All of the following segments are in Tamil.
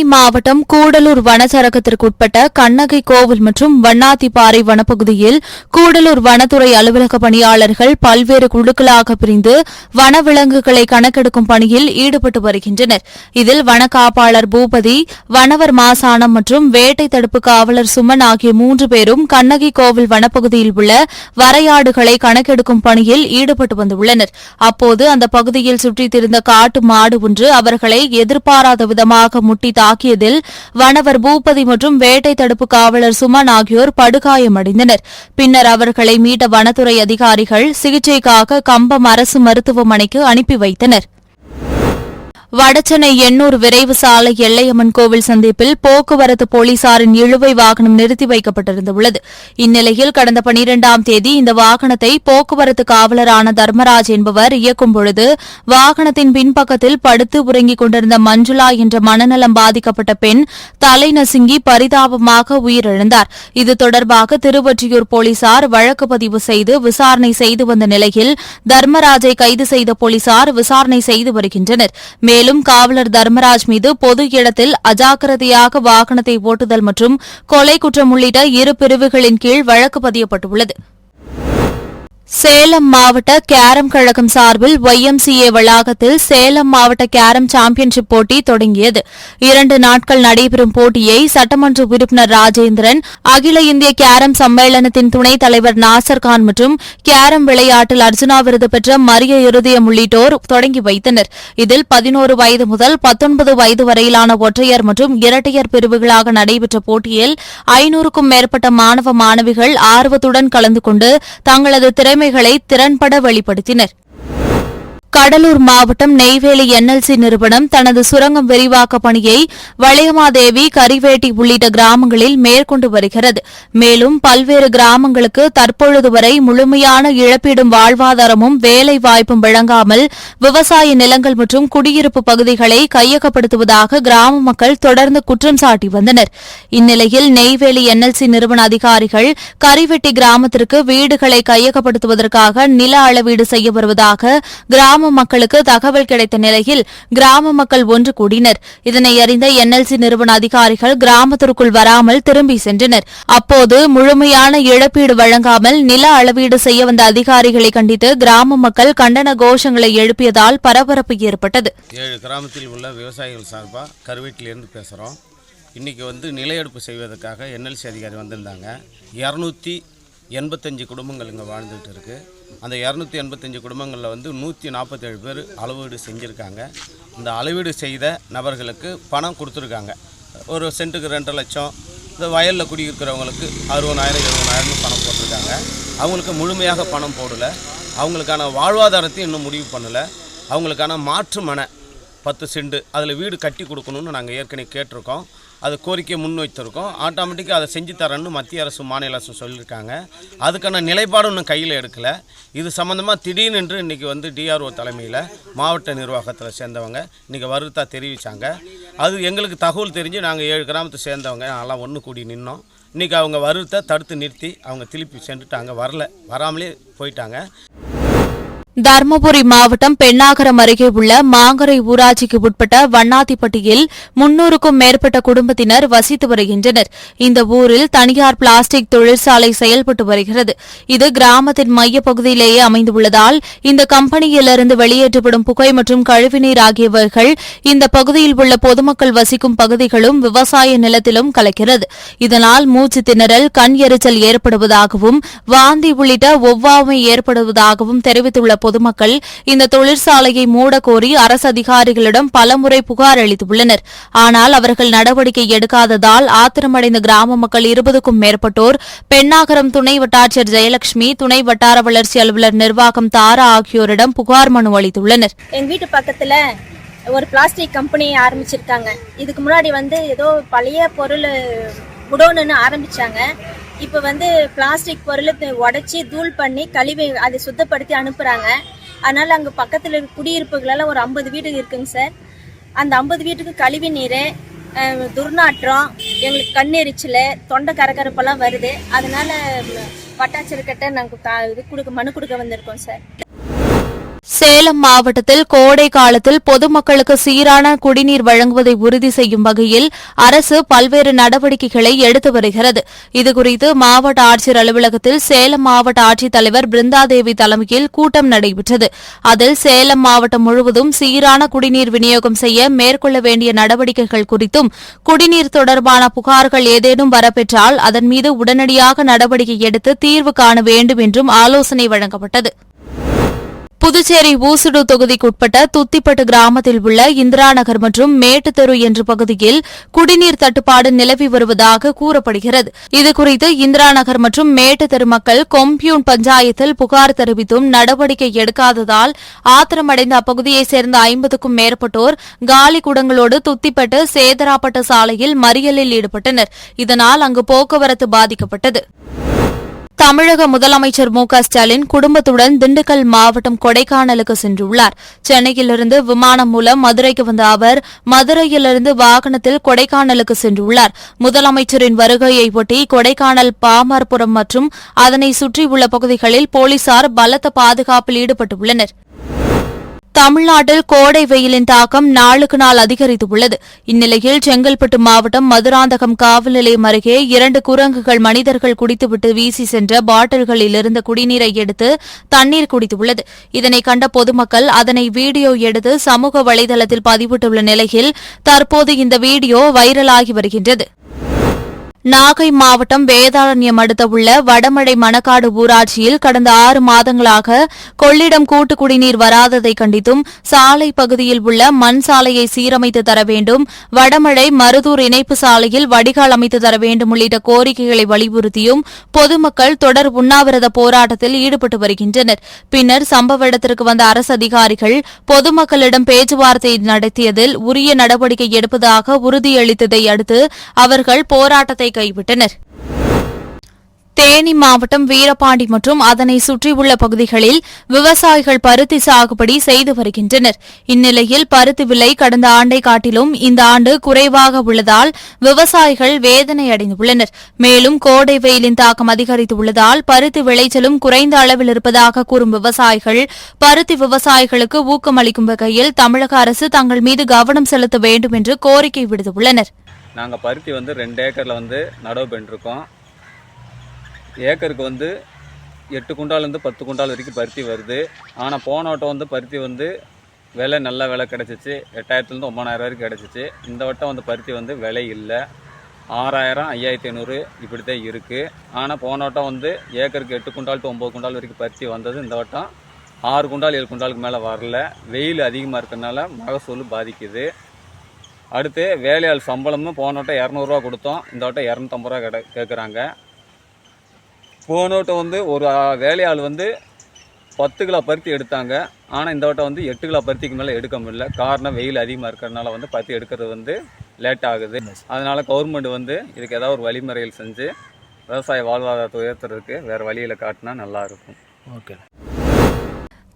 தேனி மாவட்டம் கூடலூர் வனச்சரகத்திற்குட்பட்ட கண்ணகை கோவில் மற்றும் வண்ணாத்திப்பாறை வனப்பகுதியில் கூடலூர் வனத்துறை அலுவலக பணியாளர்கள் பல்வேறு குழுக்களாக பிரிந்து வனவிலங்குகளை கணக்கெடுக்கும் பணியில் ஈடுபட்டு வருகின்றனர். இதில் வனக்காப்பாளர் பூபதி வனவர் மாசானம் மற்றும் வேட்டை தடுப்பு காவலர் சுமன் ஆகிய மூன்று பேரும் கண்ணகி கோவில் வனப்பகுதியில் உள்ள வரையாடுகளை கணக்கெடுக்கும் பணியில் ஈடுபட்டு வந்துள்ளனர். அப்போது அந்த பகுதியில் சுற்றித் திரிந்த காட்டு மாடு ஒன்று அவர்களை எதிர்பாராத விதமாக முட்டி தாக்கியதில் வனவர் பூபதி மற்றும் வேட்டை தடுப்பு காவலர் சுமன் ஆகியோர் படுகாயமடைந்தனர். பின்னர் அவர்களை மீட்ட வனத்துறை அதிகாரிகள் சிகிச்சைக்காக கம்பம் அரசு மருத்துவமனைக்கு அனுப்பி வைத்தனர். வடசென்னை எண்ணூர் விரைவு சாலை எல்லையம்மன் கோவில் சந்திப்பில் போக்குவரத்து போலீசாரின் இழுவை வாகனம் நிறுத்தி வைக்கப்பட்டிருந்துள்ளது. இந்நிலையில் கடந்த பனிரெண்டாம் தேதி இந்த வாகனத்தை போக்குவரத்து காவலரான தர்மராஜ் என்பவர் இயக்கும் பொழுது வாகனத்தின் பின்பக்கத்தில் படுத்து உறங்கிக் கொண்டிருந்த மஞ்சுளா என்ற மனநலம் பாதிக்கப்பட்ட பெண் தலை நசுங்கி பரிதாபமாக உயிரிழந்தார். இது தொடர்பாக திருவொற்றியூர் போலீசார் வழக்கு பதிவு செய்து விசாரணை செய்து வந்த நிலையில் தர்மராஜை கைது செய்த போலீசார் விசாரணை செய்து வருகின்றனர். மேலும் காவலர் தர்மராஜ் மீது பொது இடத்தில் அஜாக்கிரதையாக வாகனத்தை ஓட்டுதல் மற்றும் கொலை குற்றம் உள்ளிட்ட இரு பிரிவுகளின் கீழ் வழக்கு பதியப்பட்டுள்ளது. சேலம் மாவட்ட கேரம் கழகம் சார்பில் ஒய்எம்சிஏ வளாகத்தில் சேலம் மாவட்ட கேரம் சாம்பியன்ஷிப் போட்டி தொடங்கியது. இரண்டு நாட்கள் நடைபெறும் போட்டியை சட்டமன்ற உறுப்பினர் ராஜேந்திரன் அகில இந்திய கேரம் சம்மேளனத்தின் துணைத் தலைவர் நாசர்கான் மற்றும் கேரம் விளையாட்டில் அர்ஜுனா விருது பெற்ற மரிய இருதயம் உள்ளிட்டோர் தொடங்கி வைத்தனர். இதில் பதினோரு வயது முதல் பத்தொன்பது வயது வரையிலான ஒற்றையர் மற்றும் இரட்டையர் பிரிவுகளாக நடைபெற்ற போட்டியில் ஐநூறுக்கும் மேற்பட்ட மாணவ மாணவிகள் ஆர்வத்துடன் கலந்து கொண்டு தங்களது திறமை திறமைகளை திறன்பட வெளிப்படுத்தினர். கடலூர் மாவட்டம் நெய்வேலி என்எல்சி நிறுவனம் தனது சுரங்கம் விரிவாக்க பணியை வளையமாதேவி கரிவேட்டி உள்ளிட்ட கிராமங்களில் மேற்கொண்டு வருகிறது. மேலும் பல்வேறு கிராமங்களுக்கு தற்பொழுது வரை முழுமையான இழப்பீடும் வாழ்வாதாரமும் வேலை வாய்ப்பும் வழங்காமல் விவசாய நிலங்கள் மற்றும் குடியிருப்பு பகுதிகளை கையகப்படுத்துவதாக கிராம மக்கள் தொடர்ந்து குற்றம் சாட்டி வந்தனர். இந்நிலையில் நெய்வேலி என்எல்சி நிறுவன அதிகாரிகள் கரிவெட்டி கிராமத்திற்கு வீடுகளை கையகப்படுத்துவதற்காக நில அளவீடு செய்ய வருவதாக கிராம கிராம மக்களுக்கு தகவல் கிடைத்த நிலையில் கிராம மக்கள் ஒன்று கூடினர். இதனை அறிந்த என்எல்சி நிறுவன அதிகாரிகள் கிராமத்திற்குள் வராமல் திரும்பி சென்றனர். அப்போது முழுமையான இழப்பீடு வழங்காமல் நில அளவீடு செய்ய வந்த அதிகாரிகளை கண்டித்து கிராம மக்கள் கண்டன கோஷங்களை எழுப்பியதால் பரபரப்பு ஏற்பட்டது. ஏழு கிராமத்தில் உள்ள விவசாயிகள் சார்பாக கருவேட்டிலிருந்து பேசுகிறோம் இன்றைக்கி வந்து நிலையெடுப்பு செய்வதற்காக என்எல்சி அதிகாரி வந்திருந்தாங்க. இரநூத்தி எண்பத்தஞ்சு குடும்பங்கள் இங்கே வாழ்ந்துகிட்டு இருக்குது அந்த இரநூத்தி எண்பத்தஞ்சு குடும்பங்களில் வந்து நூற்றி நாற்பத்தேழு பேர் அளவீடு செஞ்சுருக்காங்க. இந்த அளவீடு செய்த நபர்களுக்கு பணம் கொடுத்துருக்காங்க. ஒரு சென்ட்டுக்கு ரெண்டு லட்சம் இந்த வயலில் குடியிருக்கிறவங்களுக்கு அறுபதாயிரம் எழுபதாயிரம்னு பணம் போட்டிருக்காங்க. அவங்களுக்கு முழுமையாக பணம் போடலை. அவங்களுக்கான வாழ்வாதாரத்தையும் இன்னும் முடிவு பண்ணலை. அவங்களுக்கான மாற்று மனை பத்து செண்டு அதில் வீடு கட்டி கொடுக்கணும்னு நாங்கள் ஏற்கனவே கேட்டிருக்கோம். அது கோரிக்கையை முன்வைத்திருக்கோம் ஆட்டோமேட்டிக்காக அதை செஞ்சு தரேன்னு மத்திய அரசு மாநில அரசு சொல்லியிருக்காங்க. அதுக்கான நிலைப்பாடு இன்னும் கையில் எடுக்கலை. இது சம்மந்தமாக திடீர்னு என்று இன்றைக்கி வந்து டிஆர்ஓ தலைமையில் மாவட்ட நிர்வாகத்தில் சேர்ந்தவங்க இன்றைக்கி வருத்தா தெரிவித்தாங்க அது எங்களுக்கு தகவல் தெரிஞ்சு நாங்கள் ஏழு கிராமத்தை சேர்ந்தவங்க. எல்லாம் ஒன்று கூடி நின்னோம். இன்றைக்கி அவங்க வருத்தை தடுத்து நிறுத்தி அவங்க திருப்பி சென்றுட்டாங்க. வரல. வராமலே போயிட்டாங்க. தருமபுரி மாவட்டம் பெண்ணாகரம் அருகே உள்ள மாங்கரை ஊராட்சிக்கு உட்பட்ட வண்ணாத்திப்பட்டியில் முன்னூறுக்கும் மேற்பட்ட குடும்பத்தினர் வசித்து வருகின்றனர். இந்த ஊரில் தனியார் பிளாஸ்டிக் தொழிற்சாலை செயல்பட்டு வருகிறது. இது கிராமத்தின் மையப்பகுதியிலேயே அமைந்துள்ளதால் இந்த கம்பெனியிலிருந்து வெளியேற்றப்படும் புகை மற்றும் கழிவுநீர் ஆகியவைகள் இந்த பகுதியில் உள்ள பொதுமக்கள் வசிக்கும் பகுதிகளும் விவசாய நிலத்திலும் கலக்கிறது. இதனால் மூச்சு திணறல் கண் எரிச்சல் ஏற்படுவதாகவும் வாந்தி உள்ளிட்ட ஒவ்வாமை ஏற்படுவதாகவும் தெரிவித்துள்ள பொதுமக்கள் இந்த தொழிற்சாலையை மூடக்கோரி அரசு அதிகாரிகளிடம் பலமுறை புகார் அளித்துள்ளனர். ஆனால் அவர்கள் நடவடிக்கை எடுக்காததால் ஆத்திரமடைந்த கிராம மக்கள் இருபதுக்கும் மேற்பட்டோர் பெண்ணாகரம் துணை வட்டாட்சியர் ஜெயலட்சுமி துணை வட்டார வளர்ச்சி அலுவலர் நிர்வாகம் தாரா ஆகியோரிடம் புகார் மனு அளித்துள்ளனர். எங்க வீட்டு பக்கத்துல ஒரு பிளாஸ்டிக் கம்பெனி ஆரம்பிச்சிருக்காங்க. இதுக்கு முன்னாடி வந்து ஏதோ பழைய பொருள் குடோனுன்னு ஆரம்பிச்சாங்க. இப்போ வந்து பிளாஸ்டிக் பொருளை உடச்சி தூள் பண்ணி கழிவை அதை சுத்தப்படுத்தி அனுப்புகிறாங்க அதனால் அங்கே பக்கத்தில் இருக்க குடியிருப்புகளெல்லாம் ஒரு ஐம்பது வீடு இருக்குங்க சார். அந்த ஐம்பது வீட்டுக்கு கழிவு நீர் துர்நாற்றம் எங்களுக்கு கண்ணெரிச்சல் தொண்டை கரகரப்பெல்லாம் வருது. அதனால் வட்டாட்சியர்கிட்ட நாங்கள் இது கொடுக்க மனு கொடுக்க வந்திருக்கோம் சார். சேலம் மாவட்டத்தில் கோடை காலத்தில் பொதுமக்களுக்கு சீரான குடிநீர் வழங்குவதை உறுதி செய்யும் வகையில் அரசு பல்வேறு நடவடிக்கைகளை எடுத்து வருகிறது. இதுகுறித்து மாவட்ட ஆட்சியர் அலுவலகத்தில் சேலம் மாவட்ட ஆட்சித்தலைவர் பிருந்தாதேவி தலைமையில் கூட்டம் நடைபெற்றது. அதில் சேலம் மாவட்டம் முழுவதும் சீரான குடிநீர் விநியோகம் செய்ய மேற்கொள்ள வேண்டிய நடவடிக்கைகள் குறித்தும் குடிநீர் தொடர்பான புகார்கள் ஏதேனும் வரப்பெற்றால் அதன் மீது உடனடியாக நடவடிக்கை எடுத்து தீர்வு காண வேண்டும் என்றும் ஆலோசனை வழங்கப்பட்டது. புதுச்சேரி ஊசுடு தொகுதிக்குட்பட்ட துத்திப்பட்டு கிராமத்தில் உள்ள இந்திரா நகர் மற்றும் மேட்டுத்தெரு என்ற பகுதியில் குடிநீர் தட்டுப்பாடு நிலவி வருவதாக கூறப்படுகிறது. இதுகுறித்து இந்திரா நகர் மற்றும் மேட்டுத்தெரு மக்கள் கொம்பியூன் பஞ்சாயத்தில் புகார் தெரிவித்தும் நடவடிக்கை எடுக்காததால் ஆத்திரமடைந்த அப்பகுதியைச் சேர்ந்த ஐம்பதுக்கும் மேற்பட்டோர் காலி குடங்களோடு துத்திப்பட்டு சேதராப்பட்ட சாலையில் மறியலில் ஈடுபட்டனர். இதனால் அங்கு போக்குவரத்து பாதிக்கப்பட்டது. தமிழக முதலமைச்சர் மு க ஸ்டாலின் குடும்பத்துடன் திண்டுக்கல் மாவட்டம் கொடைக்கானலுக்கு சென்றுள்ளார். சென்னையிலிருந்து விமானம் மூலம் மதுரைக்கு வந்த அவர் மதுரையிலிருந்து வாகனத்தில் கொடைக்கானலுக்கு சென்றுள்ளார். முதலமைச்சரின் வருகையை ஒட்டி கொடைக்கானல் பாமர்புரம் மற்றும் அதனை சுற்றியுள்ள பகுதிகளில் போலீசார் பலத்த பாதுகாப்பில் ஈடுபட்டுள்ளனர். தமிழ்நாட்டில் கோடை வெயிலின் தாக்கம் நாளுக்கு நாள் அதிகரித்துள்ளது. இந்நிலையில் செங்கல்பட்டு மாவட்டம் மதுராந்தகம் காவல் நிலையம் அருகே இரண்டு குரங்குகள் மனிதர்கள் குடித்துவிட்டு வீசி சென்ற பாட்டில்களில் இருந்த குடிநீரை எடுத்து தண்ணீர் குடித்துள்ளது. இதனை கண்ட பொதுமக்கள் அதனை வீடியோ எடுத்து சமூக வலைதளத்தில் பதிவிட்டுள்ள நிலையில் தற்போது இந்த வீடியோ வைரலாகி வருகின்றது. நாகை மாவட்டம் வேதாரண்யம் அடுத்த உள்ள வடமழை மணக்காடு ஊராட்சியில் கடந்த ஆறு மாதங்களாக கொள்ளிடம் கூட்டு குடிநீர் வராததை கண்டித்தும் சாலை பகுதியில் உள்ள மண் சாலையை சீரமைத்து தர வேண்டும் வடமழை மருதூர் இணைப்பு சாலையில் வடிகால் அமைத்து தர வேண்டும் உள்ளிட்ட கோரிக்கைகளை வலியுறுத்தியும் பொதுமக்கள் தொடர் உண்ணாவிரத போராட்டத்தில் ஈடுபட்டு வருகின்றனர். பின்னர் சம்பவ இடத்திற்கு வந்த அரசு அதிகாரிகள் பொதுமக்களிடம் பேச்சுவார்த்தை நடத்தியதில் உரிய நடவடிக்கை எடுப்பதாக உறுதியளித்ததை அடுத்து அவர்கள் போராட்டத்தை கைவிட்டனர். தேனி மாவட்டம் வீரபாண்டி மற்றும் அதனை சுற்றியுள்ள பகுதிகளில் விவசாயிகள் பருத்தி சாகுபடி செய்து வருகின்றனர். இந்நிலையில் பருத்தி விலை கடந்த ஆண்டை காட்டிலும் இந்த ஆண்டு குறைவாக உள்ளதால் விவசாயிகள் வேதனை அடைந்துள்ளனர். மேலும் கோடை வெயிலின் தாக்கம் அதிகரித்துள்ளதால் பருத்தி விளைச்சலும் குறைந்த அளவில் இருப்பதாக கூறும் விவசாயிகள் பருத்தி விவசாயிகளுக்கு ஊக்கம் அளிக்கும் வகையில் தமிழக அரசு தங்கள் மீது கவனம் செலுத்த வேண்டும் என்று கோரிக்கை விடுத்துள்ளனா் நாங்கள் பருத்தி வந்து ரெண்டு ஏக்கரில் வந்து நடவு பண்ணிருக்கோம். ஏக்கருக்கு வந்து எட்டு குண்டாலேருந்து பத்து குண்டால் வரைக்கும் பருத்தி வருது. ஆனால் போன வட்டம் வந்து பருத்தி வந்து விலை நல்ல விலை கிடச்சிச்சு. எட்டாயிரத்துலேருந்து ஒம்பதாயிரம் வரைக்கும் கிடச்சிச்சு. இந்த வட்டம் வந்து பருத்தி வந்து விலை இல்லை. ஆறாயிரம் ஐயாயிரத்தி ஐநூறு இப்படி தான் இருக்குது ஆனால் போன வட்டம் வந்து ஏக்கருக்கு எட்டு குண்டால் டு ஒம்பது குண்டால் வரைக்கும் பருத்தி வந்தது. இந்த வட்டம் ஆறு குண்டால் ஏழு குண்டாலுக்கு மேலே வரல. வெயில் அதிகமாக இருக்கிறதுனால மகசூல் பாதிக்குது. அடுத்து வேலையாள் சம்பளமும் போன வட்டம் இரநூறுவா கொடுத்தோம். இந்த வட்டம் இரநூத்தம்பது ரூபா கிட கேட்குறாங்க போன வட்டம் வந்து ஒரு வேலையாள் வந்து பத்து கிலோ பருத்தி எடுத்தாங்க. ஆனால் இந்த வட்டம் வந்து எட்டு கிலோ பருத்திக்கு மேலே எடுக்க முடியல. காரணம் வெயில் அதிகமாக இருக்கிறதுனால வந்து பருத்தி எடுக்கிறது வந்து லேட் ஆகுது. அதனால் கவர்மெண்ட் வந்து இதுக்கு ஏதாவது ஒரு வழிமுறைகள் செஞ்சு விவசாய வாழ்வாதாரத்தை உயர்த்துறதுக்கு வேறு வழியில் காட்டினா நல்லாயிருக்கும் ஓகே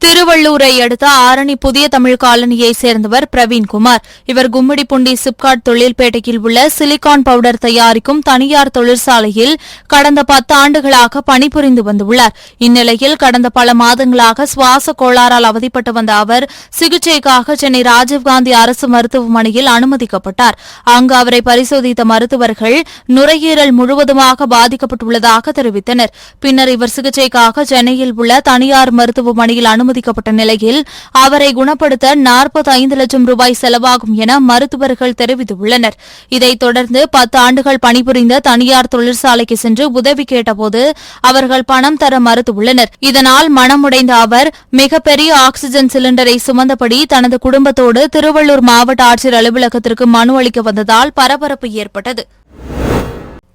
திருவள்ளூரை அடுத்த ஆரணி புதிய தமிழ் காலனியைச் சேர்ந்தவர் பிரவீன்குமார் இவர் கும்மிடிப்பூண்டி சிப்காட் தொழில்பேட்டையில் உள்ள சிலிகான் பவுடர் தயாரிக்கும் தனியார் தொழிற்சாலையில் கடந்த பத்து ஆண்டுகளாக பணிபுரிந்து வந்துள்ளார். இந்நிலையில் கடந்த பல மாதங்களாக சுவாச கோளாறால் அவதிப்பட்டு வந்த அவர் சிகிச்சைக்காக சென்னை ராஜீவ்காந்தி அரசு மருத்துவமனையில் அனுமதிக்கப்பட்டார். அங்கு அவரை பரிசோதித்த மருத்துவர்கள் நுரையீரல் முழுவதுமாக பாதிக்கப்பட்டுள்ளதாக தெரிவித்தனர். பின்னர் இவர் சிகிச்சைக்காக சென்னையில் உள்ள தனியார் மருத்துவமனையில் அனுமதி அனுமதிக்கப்பட்ட நிலையில் அவரை குணப்படுத்த 45 லட்சம் ரூபாய் செலவாகும் என மருத்துவர்கள் தெரிவித்துள்ளனர். இதைத் தொடர்ந்து பத்து ஆண்டுகள் பணிபுரிந்த தனியார் தொழிற்சாலைக்கு சென்று உதவி கேட்டபோது அவர்கள் பணம் தர மறுத்துள்ளனர். இதனால் மனமுடைந்த அவர் மிகப்பெரிய ஆக்ஸிஜன் சிலிண்டரை சுமந்தபடி தனது குடும்பத்தோடு திருவள்ளூர் மாவட்ட ஆட்சியர் அலுவலகத்திற்கு மனு அளிக்க வந்ததால் பரபரப்பு ஏற்பட்டது.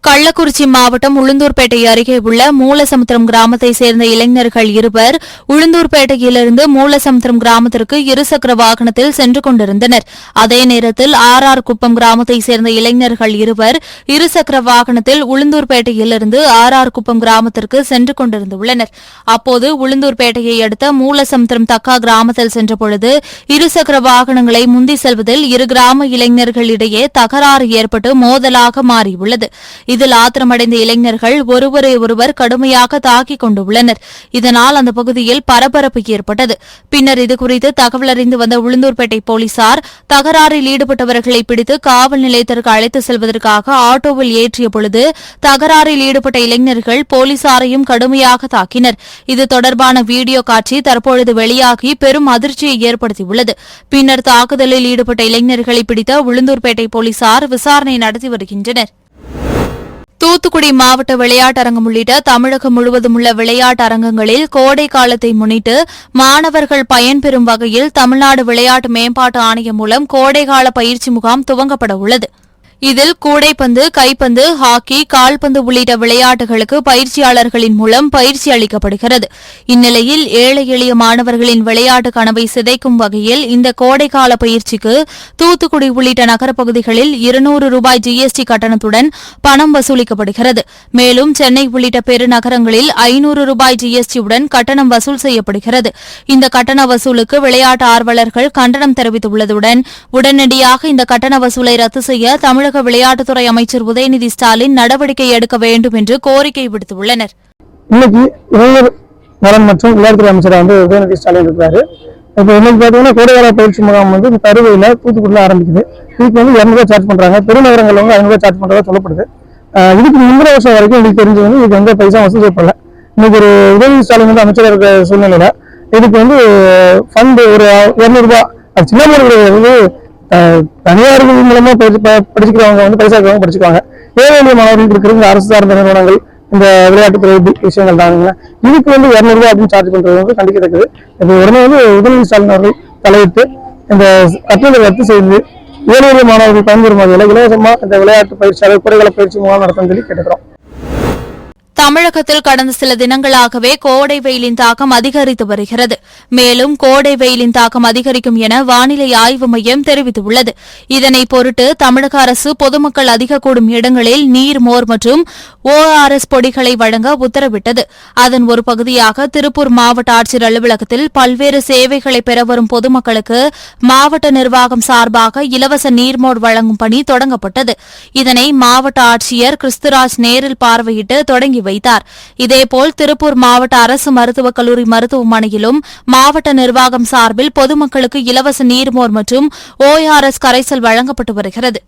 கள்ளக்குறிச்சி மாவட்டம் உளுந்தூர்பேட்டை அருகே உள்ள மூலசமுத்திரம் கிராமத்தைச் சேர்ந்த இளைஞர்கள் இருவர் உளுந்தூர்பேட்டையிலிருந்து மூலசமுத்திரம் கிராமத்திற்கு இருசக்கர வாகனத்தில் சென்று கொண்டிருந்தனர். அதே நேரத்தில் ஆர் ஆர் குப்பம் கிராமத்தைச் சேர்ந்த இளைஞர்கள் இருவர் இருசக்கர வாகனத்தில் உளுந்தூர்பேட்டையிலிருந்து ஆர் ஆர் குப்பம் கிராமத்திற்கு சென்று கொண்டிருந்துள்ளனர். அப்போது உளுந்தூர்பேட்டையை அடுத்த மூலசமுத்திரம் தக்கா கிராமத்தில் சென்றபொழுது இருசக்கர வாகனங்களை முந்தி செல்வதில் இரு கிராம இளைஞர்களிடையே தகராறு ஏற்பட்டு மோதலாக மாறியுள்ளது. இதில் ஆத்திரமடைந்த இளைஞர்கள் ஒருவரை ஒருவர் கடுமையாக தாக்கிக் கொண்டுள்ளனர். இதனால் அந்த பகுதியில் பரபரப்பு ஏற்பட்டது. பின்னர் இதுகுறித்து தகவல் அறிந்து வந்த உளுந்தூர்பேட்டை போலீசார் தகராறில் ஈடுபட்டவர்களை பிடித்து காவல் நிலையத்திற்கு அழைத்து செல்வதற்காக ஆட்டோவில் ஏற்றிய பொழுது தகராறில் ஈடுபட்ட இளைஞர்கள் போலீசாரையும் கடுமையாக தாக்கினர். இது தொடர்பான வீடியோ காட்சி தற்பொழுது வெளியாகி பெரும் அதிர்ச்சியை ஏற்படுத்தியுள்ளது. பின்னர் தாக்குதலில் ஈடுபட்ட இளைஞர்களை பிடித்த உளுந்தூர்பேட்டை போலீசார் விசாரணை நடத்தி வருகின்றனர். தூத்துக்குடி மாவட்ட விளையாட்டரங்கம் உள்ளிட்ட தமிழகம் முழுவதும் உள்ள விளையாட்டு அரங்கங்களில் கோடை காலத்தை முன்னிட்டு மாணவர்கள் பயன்பெறும் வகையில் தமிழ்நாடு விளையாட்டு மேம்பாட்டு ஆணையம் மூலம் கோடைகால பயிற்சி முகாம் துவங்கப்பட உள்ளது. இதில் கூடைப்பந்து கைப்பந்து ஹாக்கி கால்பந்து உள்ளிட்ட விளையாட்டுகளுக்கு பயிற்சியாளர்களின் மூலம் பயிற்சி அளிக்கப்படுகிறது. இந்நிலையில் ஏழை எளிய மாணவர்களின் விளையாட்டு கனவை சிதைக்கும் வகையில் இந்த கோடைக்கால பயிற்சிக்கு தூத்துக்குடி உள்ளிட்ட நகரப்பகுதிகளில் இருநூறு ரூபாய் ஜிஎஸ்டி கட்டணத்துடன் பணம் வசூலிக்கப்படுகிறது. மேலும் சென்னை உள்ளிட்ட பெருநகரங்களில் ஐநூறு ரூபாய் ஜிஎஸ்டியுடன் கட்டணம் வசூல் செய்யப்படுகிறது. இந்த கட்டண வசூலுக்கு விளையாட்டு ஆர்வலர்கள் கண்டனம் தெரிவித்துள்ளதுடன் உடனடியாக இந்த கட்டண வசூலை ரத்து செய்ய தமிழக விளையாட்டுத்துறை அமைச்சர் உதயநிதி ஸ்டாலின் நடவடிக்கை எடுக்க வேண்டும் என்று கோரிக்கை விடுத்துள்ளனர். இன்னைக்கு இளைஞர் நலன் மற்றும் விளையாட்டுத்துறை அமைச்சர் வந்து உதயநிதி ஸ்டாலின் இருக்கிறாரு இப்போ இன்னைக்கு பார்த்தீங்கன்னா கோடைகால பயிற்சி முகாம் வந்து இந்த கருவையில் தூத்துக்குடியில் ஆரம்பிக்குது. இதுக்கு வந்து இரநூறுவா சார்ஜ் பண்ணுறாங்க பெருநகரங்களில் வந்து ஐநூறுவா சார்ஜ் பண்ணுறதா சொல்லப்படுது. இதுக்கு முந்தின வருஷம் வரைக்கும் எனக்கு தெரிஞ்சு வந்து இதுக்கு எந்த பைசா வசூல் செய்யப்படல. இன்னைக்கு ஒரு உதயநிதி ஸ்டாலின் வந்து அமைச்சராக இருக்கிற சூழ்நிலையில் இதுக்கு வந்து ஃபண்டு ஒரு இரநூறுபா அது சின்ன மாதிரி வந்து தனியார்கள் மூலமா படிச்சு- ப- படிச்சுக்கிறவங்க வந்து பைசா இருக்கிறவங்க படிச்சுக்குவாங்க. ஏழை எளிய மாணவர்களுக்கு அரசு சார்ந்த நிறுவனங்கள் இந்த விளையாட்டுத்துறை வி- விஷயங்கள் தானுங்க இதுக்கு வந்து இரநூறுவா அப்படின்னு சார்ஜ் பண்றது வந்து கண்டிக்கத்தக்கது. இப்போ உடனே வந்து உதயநிதி ஸ்டாலின் அவர்கள் தலையிட்டு இந்த கட்டணத்தை ரத்து செய்து ஏழை எளிய மாணவர்கள் பயன்பெறும் வகையில் இலவசமா இந்த விளையாட்டு பயிற்சியாளர் குறைகளை பயிற்சி மூலம் நடத்தும் சொல்லி கேட்டுக்கிறோம். தமிழகத்தில் கடந்த சில தினங்களாகவே கோடை வெயிலின் தாக்கம் அதிகரித்து வருகிறது. மேலும் கோடை வெயிலின் தாக்கம் அதிகரிக்கும் என வானிலை ஆய்வு மையம் தெரிவித்துள்ளது. இதனை பொருட்டு தமிழக அரசு பொதுமக்கள் அதிக கூடும் இடங்களில் நீர் மோர் மற்றும் ஓஆர்எஸ் பொடிகளை வழங்க உத்தரவிட்டது. அதன் ஒரு பகுதியாக திருப்பூர் மாவட்ட ஆட்சியர் அலுவலகத்தில் பல்வேறு சேவைகளை பெற வரும் பொதுமக்களுக்கு மாவட்ட நிர்வாகம் சார்பாக இலவச நீர்மோர் வழங்கும் பணி தொடங்கப்பட்டது. இதனை மாவட்ட ஆட்சியர் கிறிஸ்துராஜ் நேரில் பார்வையிட்டு தொடங்கி வைத்தார். இதேபோல் திருப்பூர் மாவட்ட அரசு மருத்துவக் கல்லூரி மருத்துவமனையிலும் மாவட்ட நிர்வாகம் சார்பில் பொதுமக்களுக்கு இலவச நீர்மோர் மற்றும் ஓஆர்எஸ் கரைசல் வழங்கப்பட்டு வருகிறது.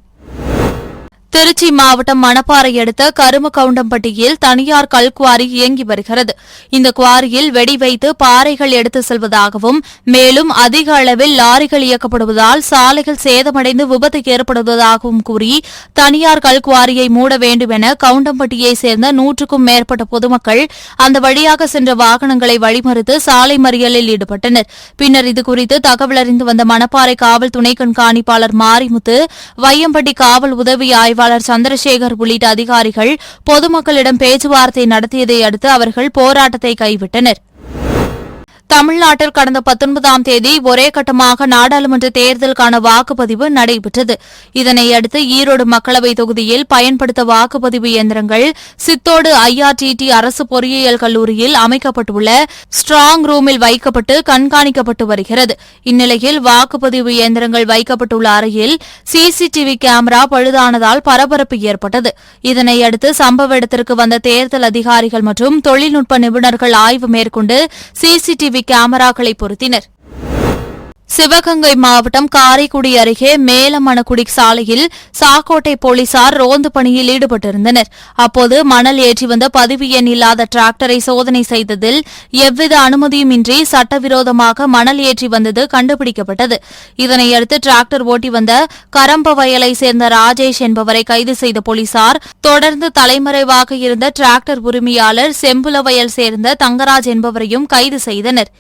திருச்சி மாவட்டம் மணப்பாறை அடுத்த கருமகவுண்டம்பட்டியில் தனியார் கல்குவாரி இயங்கி வருகிறது. இந்த குவாரியில் வெடி வைத்து பாறைகள் எடுத்து செல்வதாகவும் மேலும் அதிக அளவில் லாரிகள் இயக்கப்படுவதால் சாலைகள் சேதமடைந்து விபத்து ஏற்படுவதாகவும் கூறி தனியார் கல்குவாரியை மூட வேண்டும் என கவுண்டம்பட்டியை சேர்ந்த நூற்றுக்கும் மேற்பட்ட பொதுமக்கள் அந்த வழியாக சென்ற வாகனங்களை வழிமறித்து சாலை மறியலில் ஈடுபட்டனர். பின்னர் இதுகுறித்து தகவல் அறிந்து வந்த மணப்பாறை காவல் துணை கண்காணிப்பாளர் மாரிமுத்து வையம்பட்டி காவல் உதவி ஆய்வாளர் சந்திரசேகர் உள்ளிட்ட அதிகாரிகள் பொதுமக்களிடம் பேச்சுவார்த்தை நடத்தியதை அடுத்து அவர்கள் போராட்டத்தை கைவிட்டனர். தமிழ்நாட்டில் கடந்த பத்தொன்பதாம் தேதி ஒரே கட்டமாக நாடாளுமன்ற தேர்தலுக்கான வாக்குப்பதிவு நடைபெற்றது. இதனையடுத்து ஈரோடு மக்களவைத் தொகுதியில் பயன்படுத்த வாக்குப்பதிவு இயந்திரங்கள் சித்தோடு ஐஆர்டிடி அரசு பொறியியல் கல்லூரியில் அமைக்கப்பட்டுள்ள ஸ்ட்ராங் ரூமில் வைக்கப்பட்டு கண்காணிக்கப்பட்டு வருகிறது. இந்நிலையில் வாக்குப்பதிவு இயந்திரங்கள் வைக்கப்பட்டுள்ள அறையில் சிசிடிவி கேமரா பழுதானதால் பரபரப்பு ஏற்பட்டது. இதனையடுத்து சம்பவ இடத்திற்கு வந்த தேர்தல் அதிகாரிகள் மற்றும் தொழில்நுட்ப நிபுணர்கள் ஆய்வு மேற்கொண்டு சிசிடிவி கேமராக்களை பொருத்தினர். சிவகங்கை மாவட்டம் காரைக்குடி அருகே மேலமணக்குடி சாலையில் சாக்கோட்டை போலீசார் ரோந்து பணியில் ஈடுபட்டிருந்தனர். அப்போது மணல் ஏற்றி வந்த பதிவு எண் இல்லாத டிராக்டரை சோதனை செய்ததில் எவ்வித அனுமதியுமின்றி சட்டவிரோதமாக மணல் ஏற்றி வந்தது கண்டுபிடிக்கப்பட்டது. இதனையடுத்து டிராக்டர் ஓட்டி வந்த கரம்ப வயலை சேர்ந்த ராஜேஷ் என்பவரை கைது செய்த போலீசார் தொடர்ந்து தலைமறைவாக இருந்த டிராக்டர் உரிமையாளர் செம்புலவயல் சேர்ந்த தங்கராஜ் என்பவரையும் கைது செய்தனர்.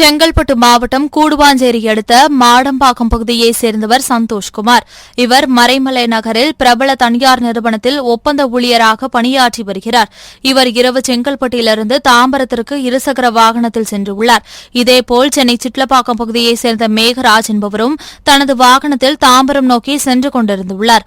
செங்கல்பட்டு மாவட்டம் கூடுவாஞ்சேரி அடுத்த மாடம்பாக்கம் பகுதியைச் சேர்ந்தவர் சந்தோஷ்குமார். இவர் மறைமலை நகரில் பிரபல தனியார் நிறுவனத்தில் ஒப்பந்த ஊழியராக பணியாற்றி வருகிறார். இவர் இரவு செங்கல்பட்டிலிருந்து தாம்பரத்திற்கு இருசக்கர வாகனத்தில் சென்றுள்ளார். இதேபோல் சென்னை சிட்லப்பாக்கம் பகுதியைச் சேர்ந்த மேகராஜ் என்பவரும் தனது வாகனத்தில் தாம்பரம் நோக்கி சென்று கொண்டிருந்துள்ளார்.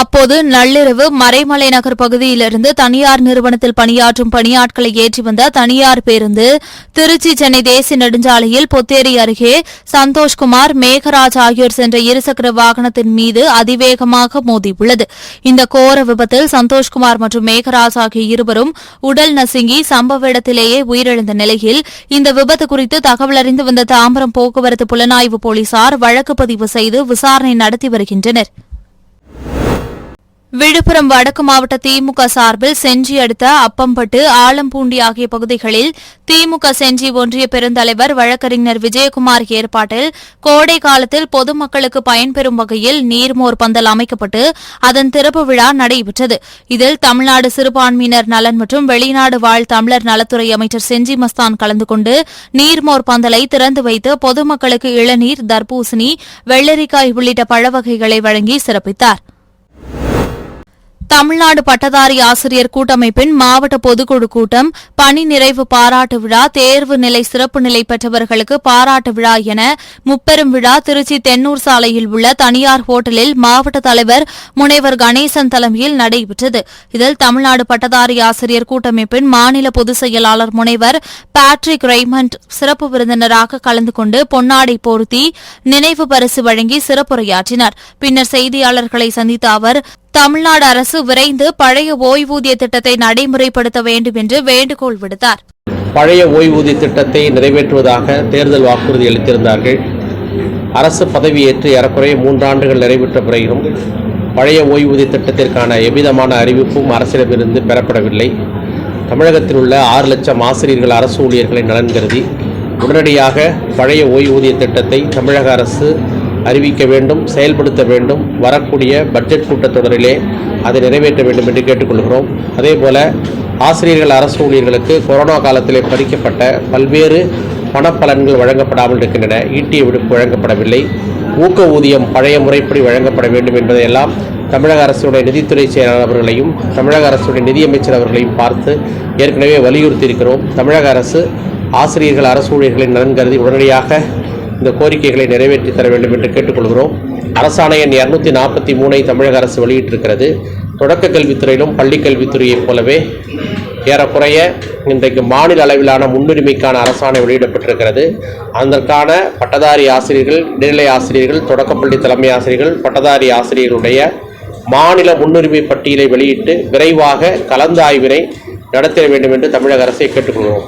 அப்போது நள்ளிரவு மறைமலை நகர் பகுதியிலிருந்து தனியார் நிறுவனத்தில் பணியாற்றும் பணியாட்களை ஏற்றி வந்த தனியார் பேருந்து திருச்சி சென்னை தேசிய நெடுஞ்சாலையில் பொத்தேரி அருகே சந்தோஷ்குமார் மேகராஜ் ஆகியோர் சென்ற இருசக்கர வாகனத்தின் மீது அதிவேகமாக மோதியுள்ளது. இந்த கோர விபத்தில் சந்தோஷ்குமார் மற்றும் மேகராஜ் ஆகிய இருவரும் உடல் நசுங்கி சம்பவ இடத்திலேயே உயிரிழந்த நிலையில் இந்த விபத்து குறித்து தகவல் அறிந்து வந்த தாம்பரம் போக்குவரத்து புலனாய்வு போலீசார் வழக்கு பதிவு செய்து விசாரணை நடத்தி வருகின்றனர். விழுப்புரம் வடக்கு மாவட்ட திமுக சார்பில் செஞ்சி அடுத்த அப்பம்பட்டு ஆலம்பூண்டி ஆகிய பகுதிகளில் திமுக செஞ்சி ஒன்றிய பெருந்தலைவர் வழக்கறிஞர் விஜயகுமார் ஏற்பாட்டில் கோடை காலத்தில் பொதுமக்களுக்கு பயன்பெறும் வகையில் நீர்மோர் பந்தல் அமைக்கப்பட்டு அதன் திறப்பு விழா நடைபெற்றது. இதில் தமிழ்நாடு சிறுபான்மையினர் நலன் மற்றும் வெளிநாடு வாழ் தமிழர் நலத்துறை அமைச்சர் செஞ்சி மஸ்தான் கலந்து கொண்டு நீர்மோர் பந்தலை திறந்து வைத்து பொதுமக்களுக்கு இளநீர் தர்பூசணி வெள்ளரிக்காய் உள்ளிட்ட பழவகைகளை வழங்கி சிறப்பித்தார். தமிழ்நாடு பட்டதாரி ஆசிரியர் கூட்டமைப்பின் மாவட்ட பொதுக்குழு கூட்டம் பணி நிறைவு பாராட்டு விழா தேர்வு நிலை சிறப்பு நிலை பெற்றவர்களுக்கு பாராட்டு விழா என முப்பெரும் விழா திருச்சி தென்னூர் சாலையில் உள்ள தனியார் ஹோட்டலில் மாவட்ட தலைவர் முனைவர் கணேசன் தலைமையில் நடைபெற்றது. இதில் தமிழ்நாடு பட்டதாரி ஆசிரியர் கூட்டமைப்பின் மாநில பொதுச் செயலாளர் முனைவர் பேட்ரிக் ரெய்மண்ட் சிறப்பு விருந்தினராக கலந்து கொண்டு பொன்னாடை போர்த்தி நினைவு பரிசு வழங்கி சிறப்புரையாற்றினார். பின்னர் செய்தியாளர்களை சந்தித்த அவர் தமிழ்நாடு அரசு விரைந்து பழைய ஓய்வூதிய திட்டத்தை நடைமுறைப்படுத்த வேண்டும் என்று வேண்டுகோள் விடுத்தார். பழைய ஓய்வூதிய திட்டத்தை நிறைவேற்றுவதாக தேர்தல் வாக்குறுதி அளித்திருந்தார்கள். அரசு பதவியேற்று ஏறக்குறைய மூன்றாண்டுகள் நிறைவேற்ற பிறகும் பழைய ஓய்வூதிய திட்டத்திற்கான எவ்விதமான அறிவிப்பும் அரசிடமிருந்து பெறப்படவில்லை. தமிழகத்தில் உள்ள ஆறு லட்சம் ஆசிரியர்கள் அரசு ஊழியர்களை நலன் கருதி உடனடியாக பழைய ஓய்வூதிய திட்டத்தை தமிழக அரசு அறிவிக்க வேண்டும் செயல்படுத்த வேண்டும். வரக்கூடிய பட்ஜெட் கூட்டத்தொடரிலே அதை நிறைவேற்ற வேண்டும் என்று கேட்டுக்கொள்கிறோம். அதேபோல ஆசிரியர்கள் அரசு ஊழியர்களுக்கு கொரோனா காலத்திலே பறிக்கப்பட்ட பல்வேறு பணப்பலன்கள் வழங்கப்படாமல் இருக்கின்றன. ஈட்டிய விடுப்பு வழங்கப்படவில்லை. ஊக்க ஊதியம் பழைய முறைப்படி வழங்கப்பட வேண்டும் என்பதையெல்லாம் தமிழக அரசுடைய நிதித்துறை செயலாளர் அவர்களையும் தமிழக அரசுடைய நிதியமைச்சர் அவர்களையும் பார்த்து ஏற்கனவே வலியுறுத்தி இருக்கிறோம் தமிழக அரசு ஆசிரியர்கள் அரசு ஊழியர்களின் நலன் கருதி உடனடியாக இந்த கோரிக்கைகளை நிறைவேற்றி தர வேண்டும் என்று கேட்டுக்கொள்கிறோம். அரசாணை எண் இரநூத்தி நாற்பத்தி மூணை தமிழக அரசு வெளியிட்டிருக்கிறது. தொடக்க கல்வித்துறையிலும் பள்ளி கல்வித்துறையைப் போலவே ஏறக்குறைய இன்றைக்கு மாநில அளவிலான முன்னுரிமைக்கான அரசாணை வெளியிடப்பட்டிருக்கிறது. அதற்கான பட்டதாரி ஆசிரியர்கள் இடைநிலை ஆசிரியர்கள் தொடக்கப்பள்ளி தலைமை ஆசிரியர்கள் பட்டதாரி ஆசிரியர்களுடைய மாநில முன்னுரிமை பட்டியலை வெளியிட்டு விரைவாக கலந்தாய்வினை நடத்த வேண்டும் என்று தமிழக அரசை கேட்டுக்கொள்கிறோம்.